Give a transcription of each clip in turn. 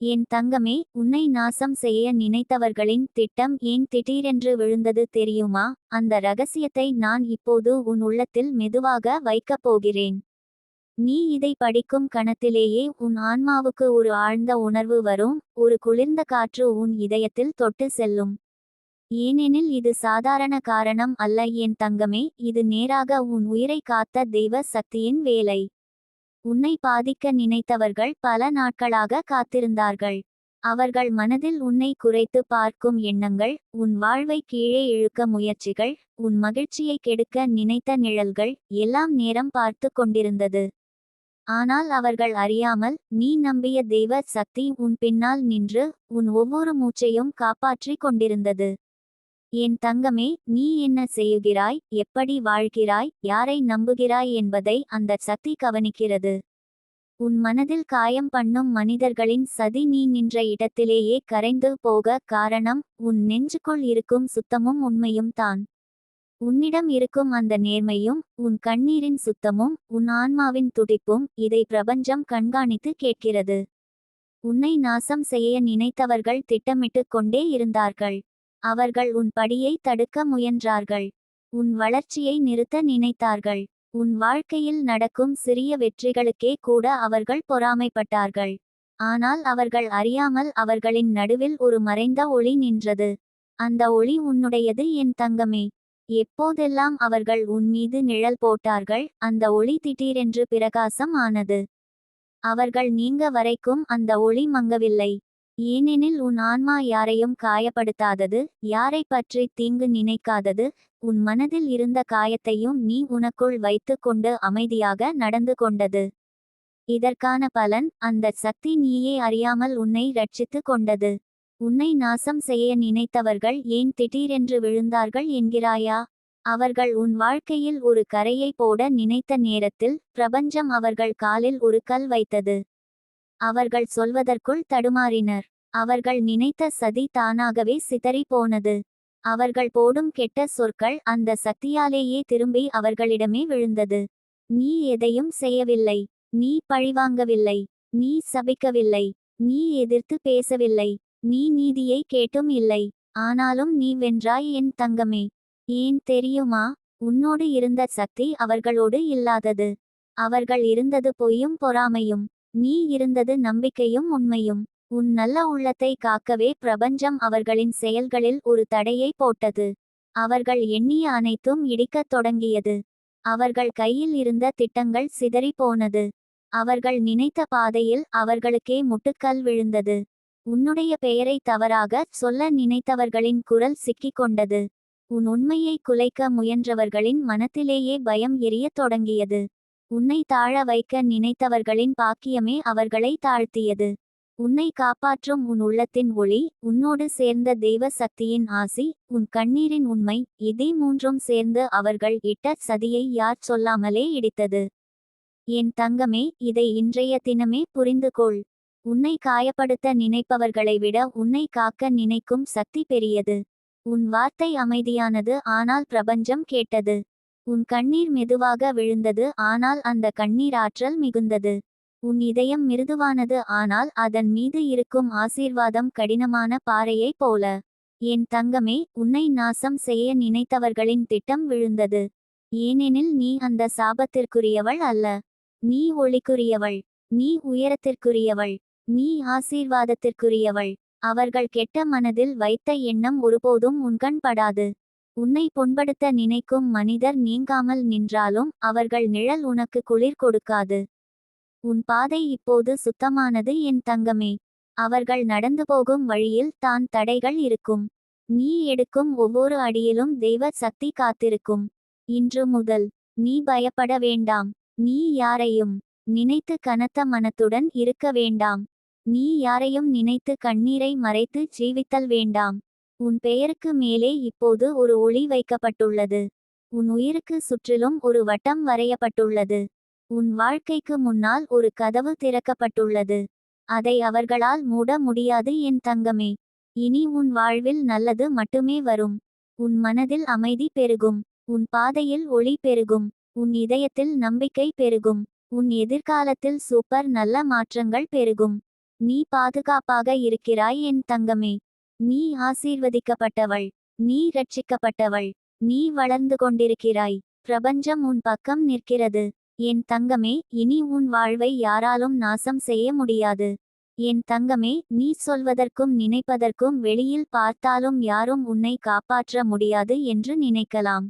என் தங்கமே உன்னை நாசம் செய்ய நினைத்தவர்களின் திட்டம் ஏன் திடீரென்று விழுந்தது தெரியுமா? அந்த ரகசியத்தை நான் இப்போது உன் உள்ளத்தில் மெதுவாக வைக்கப் போகிறேன். நீ இதை படிக்கும் கணத்திலேயே உன் ஆன்மாவுக்கு ஒரு ஆழ்ந்த உணர்வு வரும் ஒரு குளிர்ந்த காற்று உன் இதயத்தில் தொட்டு செல்லும். ஏனெனில் இது சாதாரண காரணம் அல்ல என் தங்கமே இது நேராக உன் உயிரை காத்த தெய்வ சக்தியின் வேலை. உன்னை பாதிக்க நினைத்தவர்கள் பல நாட்களாக காத்திருந்தார்கள். அவர்கள் மனதில் உன்னை குறைத்து பார்க்கும் எண்ணங்கள் உன் வாழ்வை கீழே இழுக்க முயற்சிகள் உன் மகிழ்ச்சியை கெடுக்க நினைத்த நிழல்கள் எல்லாம் நேரம் பார்த்து கொண்டிருந்தது. ஆனால் அவர்கள் அறியாமல் நீ நம்பிய தெய்வ சக்தி உன் பின்னால் நின்று உன் ஒவ்வொரு மூச்சையும் காப்பாற்றிக் கொண்டிருந்தது. என் தங்கமே நீ என்ன செய்யுகிறாய் எப்படி வாழ்கிறாய்? யாரை நம்புகிறாய் என்பதை அந்த சக்தி கவனிக்கிறது. உன் மனதில் காயம் பண்ணும் மனிதர்களின் சதி நீ நின்ற இடத்திலேயே கரைந்து போக காரணம் உன் நெஞ்சுக்குள் இருக்கும் சுத்தமும் உண்மையும் தான். உன்னிடம் இருக்கும் அந்த நேர்மையும் உன் கண்ணீரின் சுத்தமும் உன் ஆன்மாவின் துடிப்பும் இதை பிரபஞ்சம் கண்காணித்து கேட்கிறது. உன்னை நாசம் செய்ய நினைத்தவர்கள் திட்டமிட்டு கொண்டே இருந்தார்கள். அவர்கள் உன் படியை தடுக்க முயன்றார்கள். உன் வளர்ச்சியை நிறுத்த நினைத்தார்கள். உன் வாழ்க்கையில் நடக்கும் சிறிய வெற்றிகளுக்கே கூட அவர்கள் பொறாமைப்பட்டார்கள். ஆனால் அவர்கள் அறியாமல் அவர்களின் நடுவில் ஒரு மறைந்த ஒளி நின்றது. அந்த ஒளி உன்னுடையது என் தங்கமே. எப்போதெல்லாம் அவர்கள் உன் மீது நிழல் போட்டார்கள் அந்த ஒளி திடீரென்று பிரகாசம் ஆனது. அவர்கள் நீங்க வரைக்கும் அந்த ஒளி மங்கவில்லை. ஏனெனில் உன் ஆன்மா யாரையும் காயப்படுத்தாதது யாரை பற்றி தீங்கு நினைக்காதது உன் மனதில் இருந்த காயத்தையும் நீ உனக்குள் வைத்து கொண்டு அமைதியாக நடந்து கொண்டது. இதற்கான பலன் அந்த சக்தி நீயே அறியாமல் உன்னை ரட்சித்து கொண்டது. உன்னை நாசம் செய்ய நினைத்தவர்கள் ஏன் திடீரென்று விழுந்தார்கள் என்கிறாயா? அவர்கள் உன் வாழ்க்கையில் ஒரு கரையை போட நினைத்த நேரத்தில் பிரபஞ்சம் அவர்கள் காலில் ஒரு கல் வைத்தது. அவர்கள் சொல்வதற்குள் தடுமாறினர். அவர்கள் நினைத்த சதி தானாகவே சிதறி போனது. அவர்கள் போடும் கெட்ட சொற்கள் அந்த சக்தியாலேயே திரும்பி அவர்களிடமே விழுந்தது. நீ எதையும் செய்யவில்லை. நீ பழிவாங்கவில்லை. நீ சபிக்கவில்லை. நீ எதிர்த்து பேசவில்லை. நீ நீதியை கேட்டும் இல்லை. ஆனாலும் நீ வென்றாய் என் தங்கமே. ஏன் தெரியுமா? உன்னோடு இருந்த சக்தி அவர்களோடு இல்லாதது. அவர்கள் இருந்தது பொய்யும் பொறாமையும். நீ இருந்தது நம்பிக்கையும் உண்மையும். உன் நல்ல உள்ளத்தை காக்கவே பிரபஞ்சம் அவர்களின் செயல்களில் ஒரு தடையை போட்டது. அவர்கள் எண்ணிய அனைத்தும் இடிக்கத் தொடங்கியது. அவர்கள் கையில் இருந்த திட்டங்கள் சிதறி போனது. அவர்கள் நினைத்த பாதையில் அவர்களுக்கே முட்டுக்கல் விழுந்தது. உன்னுடைய பெயரை தவறாக சொல்ல நினைத்தவர்களின் குரல் சிக்கிக் கொண்டது. உன் உண்மையை குலைக்க முயன்றவர்களின் மனத்திலேயே பயம் எரியத் தொடங்கியது. உன்னை தாழ வைக்க நினைத்தவர்களின் பாக்கியமே அவர்களை தாழ்த்தியது. உன்னை காப்பாற்றும் உன் உள்ளத்தின் ஒளி உன்னோடு சேர்ந்த தெய்வ சக்தியின் ஆசி உன் கண்ணீரின் உண்மை இதே மூன்றும் சேர்ந்து அவர்கள் இட்ட சதியை யார் சொல்லாமலே இடித்தது. என் தங்கமே இதை இன்றைய தினமே புரிந்துகொள். உன்னை காயப்படுத்த நினைப்பவர்களை விட உன்னை காக்க நினைக்கும் சக்தி பெரியது. உன் வார்த்தை அமைதியானது ஆனால் பிரபஞ்சம் கேட்டது. உன் கண்ணீர் மெதுவாக விழுந்தது ஆனால் அந்த கண்ணீர் ஆற்றல் மிகுந்தது. உன் இதயம் மிருதுவானது ஆனால் அதன் மீது இருக்கும் ஆசீர்வாதம் கடினமான பாறையைப் போல. என் தங்கமே உன்னை நாசம் செய்ய நினைத்தவர்களின் திட்டம் விழுந்தது. ஏனெனில் நீ அந்த சாபத்திற்குரியவள் அல்ல. நீ ஒளிக்குரியவள். நீ உயரத்திற்குரியவள். நீ ஆசீர்வாதத்திற்குரியவள். அவர்கள் கெட்ட மனதில் வைத்த எண்ணம் ஒருபோதும் உன்கண் படாது. உன்னை புண்படுத்த நினைக்கும் மனிதர் நீங்காமல் நின்றாலும் அவர்கள் நிழல் உனக்கு குளிர் கொடுக்காது. உன் பாதை இப்போது சுத்தமானது என் தங்கமே. அவர்கள் நடந்து போகும் வழியில் தான் தடைகள் இருக்கும். நீ எடுக்கும் ஒவ்வொரு அடியிலும் தெய்வ சக்தி காத்திருக்கும். இன்று முதல் நீ பயப்பட வேண்டாம். நீ யாரையும் நினைத்து கனத்த மனத்துடன் இருக்க வேண்டாம். நீ யாரையும் நினைத்து கண்ணீரை மறைத்து ஜீவித்தல் வேண்டாம். உன் பெயருக்கு மேலே இப்போது ஒரு ஒளி வைக்கப்பட்டுள்ளது. உன் உயிருக்கு சுற்றிலும் ஒரு வட்டம் வரையப்பட்டுள்ளது. உன் வாழ்க்கைக்கு முன்னால் ஒரு கதவு திறக்கப்பட்டுள்ளது. அதை அவர்களால் மூட முடியாது என் தங்கமே. இனி உன் வாழ்வில் நல்லது மட்டுமே வரும். உன் மனதில் அமைதி பெருகும். உன் பாதையில் ஒளி பெருகும். உன் இதயத்தில் நம்பிக்கை பெருகும். உன் எதிர்காலத்தில் சூப்பர் நல்ல மாற்றங்கள் பெருகும். நீ பாதுகாப்பாக இருக்கிறாய் என் தங்கமே. நீ ஆசீர்வதிக்கப்பட்டவள். நீ ரட்சிக்கப்பட்டவள் நீ வளர்ந்து கொண்டிருக்கிறாய். பிரபஞ்சம் உன் பக்கம் நிற்கிறது. என் தங்கமே இனி உன் வாழ்வை யாராலும் நாசம் செய்ய முடியாது. என் தங்கமே நீ சொல்வதற்கும் நினைப்பதற்கும் வெளியில் பார்த்தாலும் யாரும் உன்னை காப்பாற்ற முடியாது என்று நினைக்கலாம்.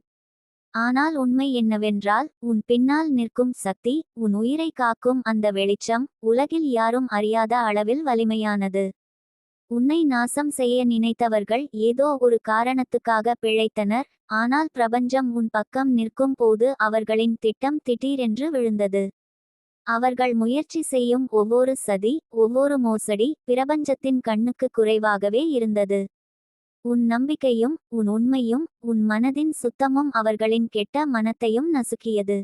ஆனால் உண்மை என்னவென்றால் உன் பின்னால் நிற்கும் சக்தி உன் உயிரை காக்கும் அந்த வெளிச்சம் உலகில் யாரும் அறியாத அளவில் வலிமையானது. உன்னை நாசம் செய்ய நினைத்தவர்கள் ஏதோ ஒரு காரணத்துக்காக பிழைத்தனர் ஆனால் பிரபஞ்சம் உன் பக்கம் நிற்கும் போது அவர்களின் திட்டம் திடீரென்று விழுந்தது. அவர்கள் முயற்சி செய்யும் ஒவ்வொரு சதி ஒவ்வொரு மோசடி பிரபஞ்சத்தின் கண்ணுக்கு குறைவாகவே இருந்தது. உன் நம்பிக்கையும் உன் உண்மையும் உன் மனதின் சுத்தமும் அவர்களின் கெட்ட மனத்தையும் நசுக்கியது.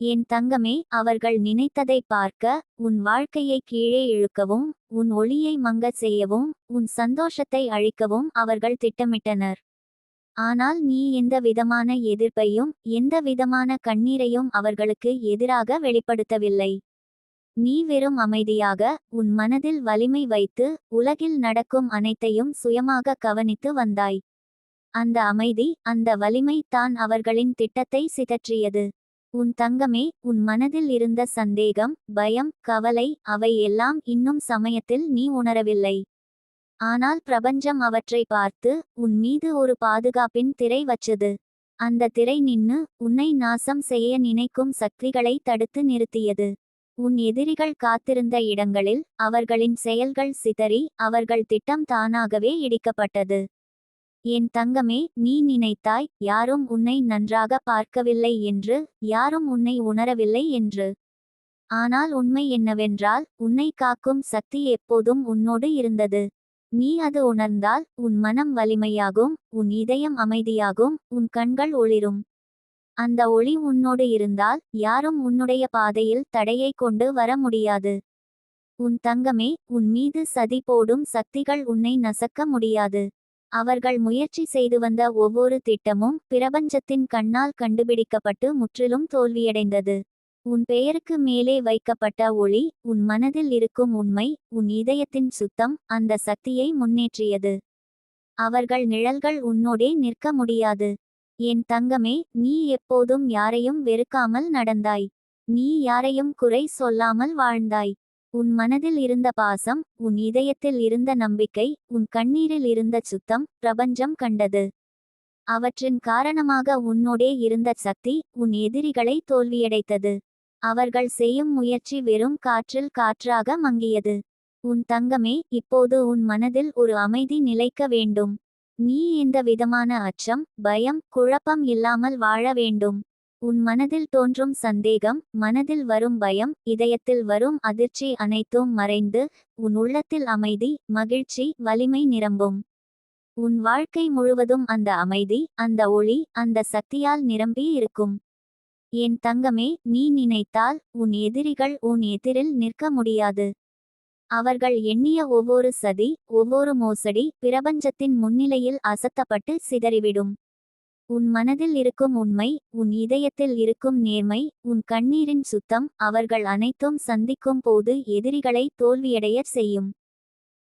என் தங்கமே அவர்கள் நினைத்ததை பார்க்க உன் வாழ்க்கையை கீழே இழுக்கவும் உன் ஒளியை மங்கச் செய்யவும் உன் சந்தோஷத்தை அழிக்கவும் அவர்கள் திட்டமிட்டனர். ஆனால் நீ எந்த விதமான எதிர்ப்பையும் எந்த விதமான கண்ணீரையும் அவர்களுக்கு எதிராக வெளிப்படுத்தவில்லை. நீ வெறும் அமைதியாக உன் மனதில் வலிமை வைத்து உலகில் நடக்கும் அனைத்தையும் சுயமாக கவனித்து வந்தாய். அந்த அமைதி அந்த வலிமை தான் அவர்களின் திட்டத்தை சிதற்றியது. உன் தங்கமே உன் மனதில் இருந்த சந்தேகம் பயம் கவலை அவை எல்லாம் இன்னும் சமயத்தில் நீ உணரவில்லை. ஆனால் பிரபஞ்சம் அவற்றை பார்த்து உன் மீது ஒரு பாதுகாப்பின் திரை வச்சது. அந்த திரை நின்னு உன்னை நாசம் செய்ய நினைக்கும் சக்திகளை தடுத்து நிறுத்தியது. உன் எதிரிகள் காத்திருந்த இடங்களில் அவர்களின் செயல்கள் சிதறி அவர்கள் திட்டம் தானாகவே இடிக்கப்பட்டது. என் தங்கமே நீ நினைத்தாய் யாரும் உன்னை நன்றாக பார்க்கவில்லை என்று யாரும் உன்னை உணரவில்லை என்று. ஆனால் உண்மை என்னவென்றால் உன்னை காக்கும் சக்தி எப்போதும் உன்னோடு இருந்தது. நீ அது உணர்ந்தால் உன் மனம் வலிமையாகும் உன் இதயம் அமைதியாகும் உன் கண்கள் ஒளிரும். அந்த ஒளி உன்னோடு இருந்தால் யாரும் உன்னுடைய பாதையில் தடையை கொண்டு வர முடியாது. உன் தங்கமே உன் மீது சதி போடும் சக்திகள் உன்னை நசக்க முடியாது. அவர்கள் முயற்சி செய்து வந்த ஒவ்வொரு திட்டமும் பிரபஞ்சத்தின் கண்ணால் கண்டுபிடிக்கப்பட்டு முற்றிலும் தோல்வியடைந்தது. உன் பெயருக்கு மேலே வைக்கப்பட்ட ஒளி உன் மனதில் இருக்கும் உண்மை உன் இதயத்தின் சுத்தம் அந்த சக்தியை முன்னேற்றியது. அவர்கள் நிழல்கள் உன்னோடே நிற்க முடியாது. என் தங்கமே நீ எப்போதும் யாரையும் வெறுக்காமல் நடந்தாய். நீ யாரையும் குறை சொல்லாமல் வாழ்ந்தாய். உன் மனதில் இருந்த பாசம் உன் இதயத்தில் இருந்த நம்பிக்கை உன் கண்ணீரில் இருந்த சுத்தம் பிரபஞ்சம் கண்டது. அவற்றின் காரணமாக உன்னோடே இருந்த சக்தி உன் எதிரிகளை தோல்வியடைத்தது. அவர்கள் செய்யும் முயற்சி வெறும் காற்றில் காற்றாக மங்கியது. உன் தங்கமே இப்போது உன் மனதில் ஒரு அமைதி நிலைக்க வேண்டும். நீ இந்த விதமான அச்சம் பயம் குழப்பம் இல்லாமல் வாழ வேண்டும். உன் மனதில் தோன்றும் சந்தேகம் மனதில் வரும் பயம் இதயத்தில் வரும் அதிர்ச்சி அனைத்தும் மறைந்து உன் உள்ளத்தில் அமைதி மகிழ்ச்சி வலிமை நிரம்பும். உன் வாழ்க்கை முழுவதும் அந்த அமைதி அந்த ஒளி அந்த சக்தியால் நிரம்பி இருக்கும். என் தங்கமே நீ நினைத்தால் உன் எதிரிகள் உன் எதிரில் நிற்க முடியாது. அவர்கள் எண்ணிய ஒவ்வொரு சதி ஒவ்வொரு மோசடி பிரபஞ்சத்தின் முன்னிலையில் அசத்தப்பட்டு சிதறிவிடும். உன் மனதில் இருக்கும் உண்மை உன் இதயத்தில் இருக்கும் நேர்மை உன் கண்ணீரின் சுத்தம் அவர்கள் அனைத்தும் சந்திக்கும் போது எதிரிகளை தோல்வியடைய செய்யும்.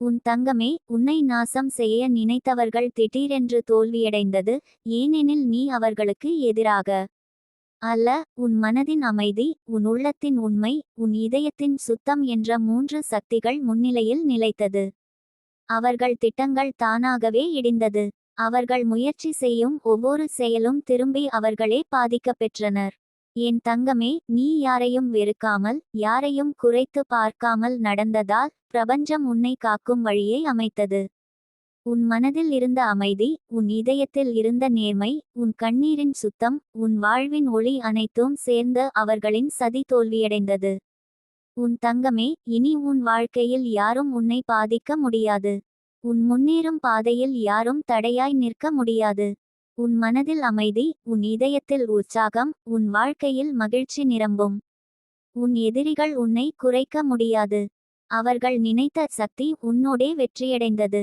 உன் தங்கமே உன்னை நாசம் செய்ய நினைத்தவர்கள் திடீரென்று தோல்வியடைந்தது ஏனெனில் நீ அவர்களுக்கு எதிராக. அல்ல உன் மனதின் அமைதி உன் உள்ளத்தின் உண்மை உன் இதயத்தின் சுத்தம் என்ற மூன்று சக்திகள் முன்னிலையில் நிலைத்தது. அவர்கள் திட்டங்கள் தானாகவே இடிந்தது. அவர்கள் முயற்சி செய்யும் ஒவ்வொரு செயலும் திரும்பி அவர்களே பாதிக்கப் பெற்றனர். என் தங்கமே நீ யாரையும் வெறுக்காமல் யாரையும் குறைத்து பார்க்காமல் நடந்ததால் பிரபஞ்சம் உன்னை காக்கும் வழியை அமைத்தது. உன் மனதில் இருந்த அமைதி உன் இதயத்தில் இருந்த நேர்மை உன் கண்ணீரின் சுத்தம் உன் வாழ்வின் ஒளி அனைத்தும் சேர்ந்து அவர்களின் சதி தோல்வியடைந்தது. உன் தங்கமே இனி உன் வாழ்க்கையில் யாரும் உன்னை பாதிக்க முடியாது. உன் முன்னேறும் பாதையில் யாரும் தடையாய் நிற்க முடியாது. உன் மனதில் அமைதி உன் இதயத்தில் உற்சாகம் உன் வாழ்க்கையில் மகிழ்ச்சி நிரம்பும். உன் எதிரிகள் உன்னை குறைக்க முடியாது. அவர்கள் நினைத்த சக்தி உன்னோடே வெற்றியடைந்தது.